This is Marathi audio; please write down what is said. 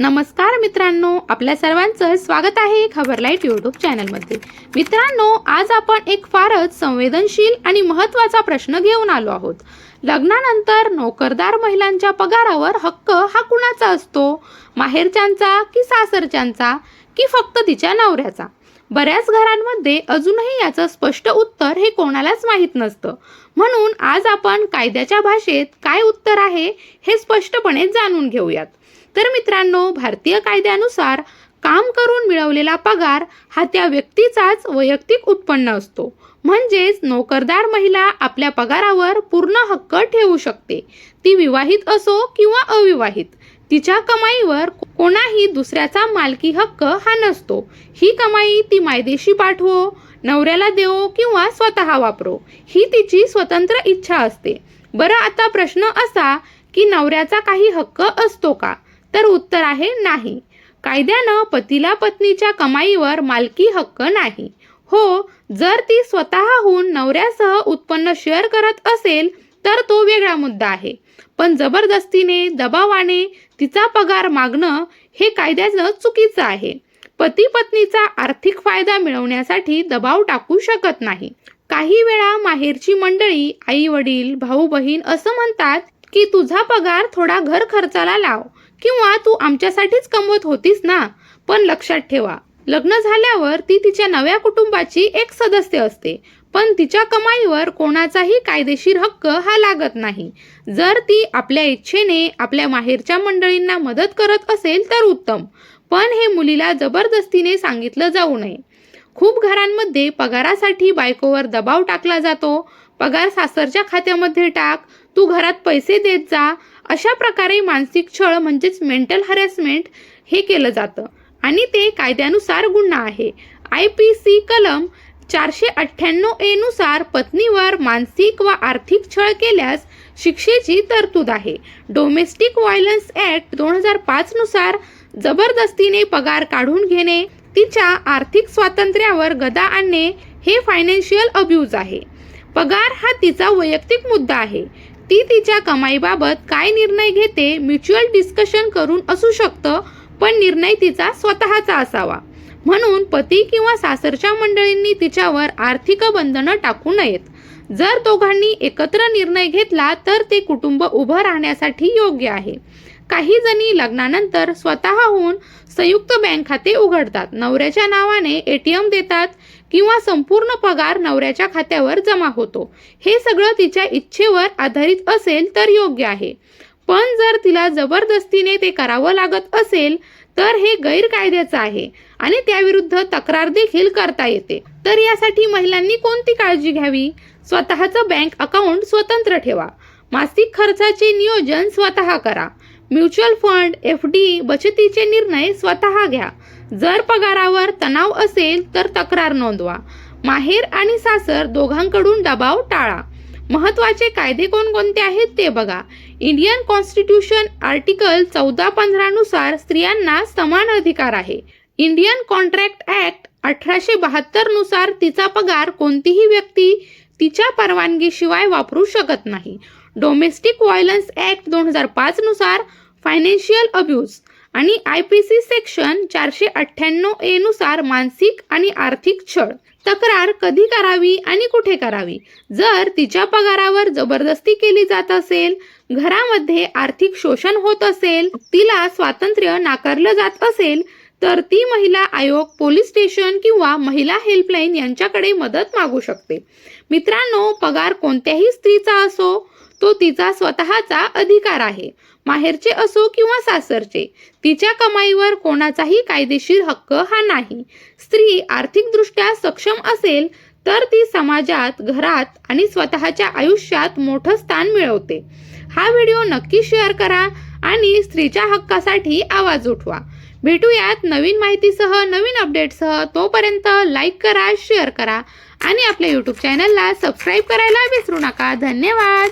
नमस्कार मित्रांनो आपल्या सर्वांचं स्वागत आहे खबरलाईट यूट्यूब चॅनलमध्ये. मित्रांनो आज आपण एक फारच संवेदनशील आणि महत्त्वाचा प्रश्न घेऊन आलो आहोत. लग्नानंतर नोकरदार महिलांच्या पगारावर हक्क हा कुणाचा असतो? माहेरच्यांचा की सासरच्यांचा? की फक्त तिच्या नवऱ्याचा? बऱ्याच घरांमध्ये अजूनही याचं स्पष्ट उत्तर हे कोणालाच माहीत नसतं. म्हणून आज आपण कायद्याच्या भाषेत काय उत्तर आहे हे स्पष्टपणे जाणून घेऊयात. तर मित्रांनो भारतीय कायद्यानुसार काम करून मिळवलेला पगार हा त्या व्यक्तीचाच वैयक्तिक उत्पन्न असतो. म्हणजेच नोकरदार महिला आपल्या पगारावर पूर्ण हक्क ठेवू शकते. ती विवाहित असो किंवा अविवाहित तिच्या कमाईवर कोणाही दुसऱ्याचा मालकी हक्क हा नसतो. ही कमाई ती मायदेशी पाठवो नवऱ्याला देवो किंवा स्वतः वापरो. ही तिची स्वतंत्र इच्छा असते. बरं आता प्रश्न असा की नवऱ्याचा काही हक्क असतो का? तर उत्तर आहे नाही. कायद्यानं पतीला पत्नीच्या कमाईवर मालकी हक्क नाही. हो जर ती स्वतःहून नवऱ्यासह उत्पन्न शेअर करत असेल तर तो वेगळा मुद्दा आहे. पण जबरदस्तीने दबावाने तिचा पगार मागणं हे कायद्याचं चुकीचं आहे. पती पत्नीचा आर्थिक फायदा मिळवण्यासाठी दबाव टाकू शकत नाही. काही वेळा माहेरची मंडळी आई वडील भाऊ बहीण असं म्हणतात की तुझा पगार थोडा घर खर्चाला लाव. किंवा तू आमच्यासाठीच कमवत होतीस ना? पण लक्षात ठेवा लग्न झाल्यावर ती तिच्या नव्या कुटुंबाची एक सदस्य असते. पण तिच्या कमाईवर कोणाचाही कायदेशीर हक्क हा लागत नाही. जर ती आपल्या इच्छेने आपल्या माहेरच्या मंडळींना मदत करत असेल तर उत्तम. पण हे मुलीला जबरदस्तीने सांगितलं जाऊ नये. खूप घरांमध्ये पगारासाठी बायकोवर दबाव टाकला जातो. पगार सासरच्या खात्यामध्ये टाक. तू घरात पैसे देत जा. अशा प्रकारे मानसिक छळ म्हणजेच मेंटल हॅरॅसमेंट हे केलं जातं. आणि ते कायद्यानुसार गुन्हा आहे. आय पी सी कलम चारशे अठ्ठ्याण्णव ए नुसार पत्नीवर मानसिक व आर्थिक छळ केल्यास शिक्षेची तरतूद आहे. डोमेस्टिक व्हायलन्स ॲक्ट दोन हजार पाच नुसार जबरदस्तीने पगार काढून घेणे तिच्या आर्थिक स्वातंत्र्यावर गदा आणणे हे फायनान्शियल अब्यूज आहे. पगार हा तिचा वैयक्तिक मुद्दा आहे. ती तिच्या कमाईबाबत काय निर्णय घेते म्युच्युअल डिस्कशन करून असू शकतं पण निर्णय तिचा स्वतःचा असावा. म्हणून पती किंवा सासरच्या मंडळींनी तिच्यावर आर्थिक बंधनं टाकू नयेत. जर दोघांनी एकत्र निर्णय घेतला तर ते कुटुंब उभं राहण्यासाठी योग्य आहे. काही जणी लग्नानंतर स्वतःहून संयुक्त बँक खाते उघडतात. नवऱ्याच्या नावाने ए टी एम देतात. किंवा संपूर्ण पगार नवऱ्याच्या खात्यावर जमा होतो. हे सगळं तिच्या इच्छेवर आधारित असेल तर योग्य आहे. पण जर तिला जबरदस्तीने ते करावं लागत असेल तर हे गैरकायद्याचं आहे आणि त्याविरुद्ध तक्रार देखील करता येते. तर यासाठी महिलांनी कोणती काळजी घ्यावी? स्वतःचं बँक अकाउंट स्वतंत्र ठेवा. मासिक खर्चाचे नियोजन स्वतः करा. म्युच्युअल फंड एफ डी बचतीचे निर्णय स्वतः घ्या. जर पगारावर तणाव असेल तर तक्रार नोंदवा. माहेर आणि सासर दोघांकडून दबाव टाळा. महत्त्वाचे कायदे कोणकोणते आहेत ते बघा. इंडियन कॉन्स्टिट्यूशन आर्टिकल चौदा पंधरा नुसार स्त्रियांना समान अधिकार आहे. इंडियन कॉन्ट्रॅक्ट ऍक्ट अठराशे बहात्तरनुसार तिचा पगार कोणतीही व्यक्ती तिच्या परवानगीशिवाय वापरू शकत नाही. डोमेस्टिक व्हायलन्स ॲक्ट दोन हजार पाचनुसार फायनान्शियल अब्यूज आणि आय पी सी सेक्शन चारशे अठ्ठ्याण्णव ए नुसार मानसिक आणि आर्थिक छळ. तक्रार कधी करावी आणि कुठे करावी? जर तिच्या पगारावर जबरदस्ती केली जात असेल घरामध्ये आर्थिक शोषण होत असेल तिला स्वातंत्र्य नाकारलं जात असेल तर ती महिला आयोग पोलीस स्टेशन किंवा महिला हेल्पलाईन यांच्याकडे मदत मागू शकते. मित्रांनो पगार कोणत्याही स्त्रीचा असो तो तिचा स्वतःचा अधिकार आहे. माहेरचे असो किंवा सासरचे तिच्या कमाईवर कोणाचाही कायदेशीर हक्क हा नाही. स्त्री आर्थिकदृष्ट्या सक्षम असेल तर ती समाजात घरात आणि स्वतःच्या आयुष्यात मोठं स्थान मिळवते. हा व्हिडिओ नक्की शेअर करा आणि स्त्रीच्या हक्कासाठी आवाज उठवा. भेटूयात नवीन माहितीसह नवीन अपडेटसह तोपर्यंत लाईक करा शेअर करा आणि आपल्या यूट्यूब चॅनलला सबस्क्राईब करायला विसरू नका. धन्यवाद!